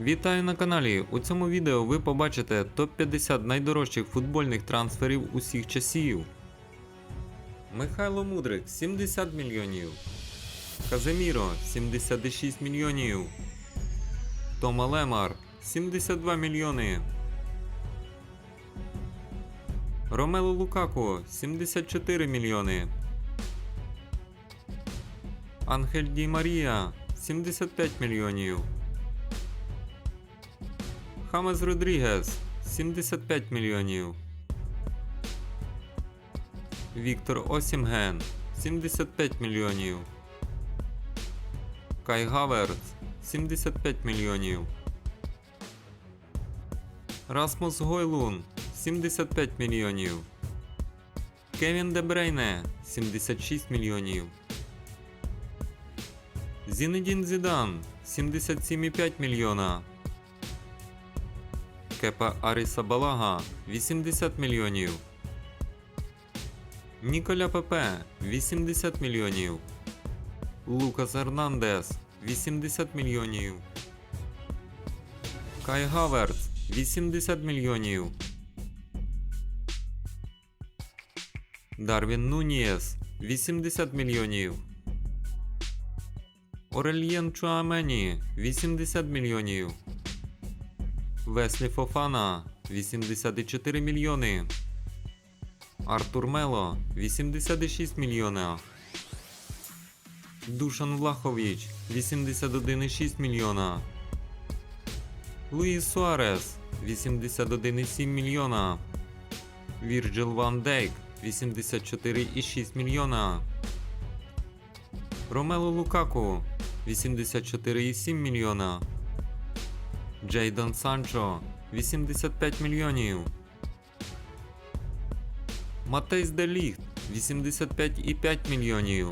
Вітаю на каналі. У цьому відео ви побачите топ-50 найдорожчих футбольних трансферів усіх часів. Михайло Мудрик 70 мільйонів. Каземіро 76 мільйонів. Тома Лемар 72 мільйони. Ромело Лукако 74 мільйони. Анхель Ді Марія 75 мільйонів. Хамес Родрігес 75 мільйонів. Віктор Осімген 75 мільйонів. Кай Гаверц 75 мільйонів. Расмус Гойлун 75 мільйонів. Кевін Дебрейне 76 мільйонів. Зінедін Зідан 77,5 мільйона. Кепа Аріса Балага 80 мільйонів. Ніколя Пепе 80 мільйонів. Лукас Ернандес 80 мільйонів. Кай Гаверц 80 мільйонів. Дарвін Нунієс 80 мільйонів. Орельєн Чуамені 80 мільйонів. Веслі Фофана 84 мільйони. Артур Мело 86 мільйона. Душан Влахович 81,6 мільйона. Луїс Суарес 81,7 мільйона. Вірджил Ван Дейк 84,6 мільйона. Ромело Лукаку 84,7 мільйона. Джейдон Санчо 85 мільйонів. Матейс Деліхт 85,5 мільйонів.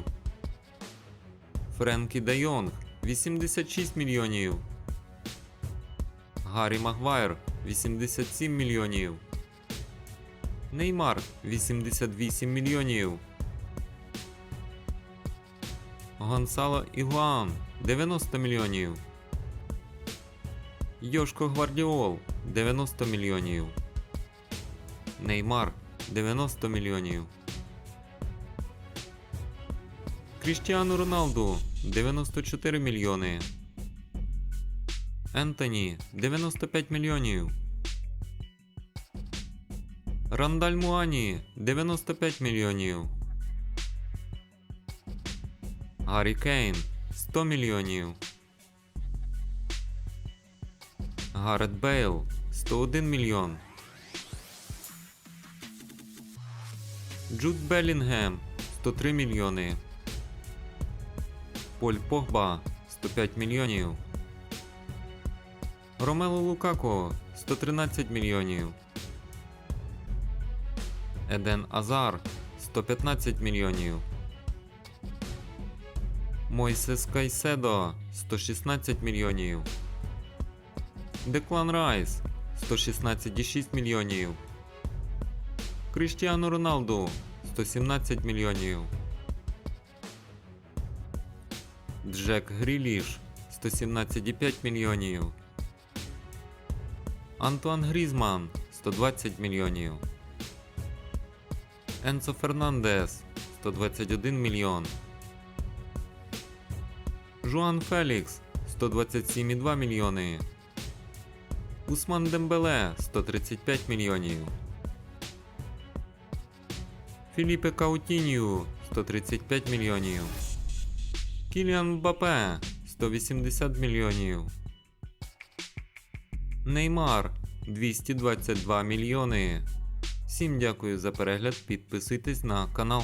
Френкі Де Йонг 86 мільйонів. Гаррі Магуайр 87 мільйонів. Неймар 88 мільйонів. Гонсало Ігуан 90 мільйонів. Йошко Гвардіол 90 мільйонів. Неймар 90 мільйонів. Кріштіану Роналду 94 мільйони. Ентоні 95 мільйонів. Рандаль Муані 95 мільйонів. Гаррі Кейн 100 мільйонів. Гаррет Бейл 101 мільйон. Джуд Белінгем 103 мільйони. Поль Погба 105 мільйонів. Ромело Лукако 113 мільйонів. Еден Азар 115 мільйонів. Мойсес Кайседо 116 мільйонів. Деклан Райс 116,6 мільйонів. Кріштіану Роналду 117 мільйонів. Джек Гріліш 117,5 мільйонів. Антуан Грізман 120 мільйонів. Енцо Фернандес 121 мільйон. Жуан Фелікс 127,2 мільйони. Усман Дембеле 135 мільйонів. Філіпе Каутінію 135 мільйонів. Кіліан Мбапе 180 мільйонів. Неймар 222 мільйони. Всім дякую за перегляд. Підписуйтесь на канал.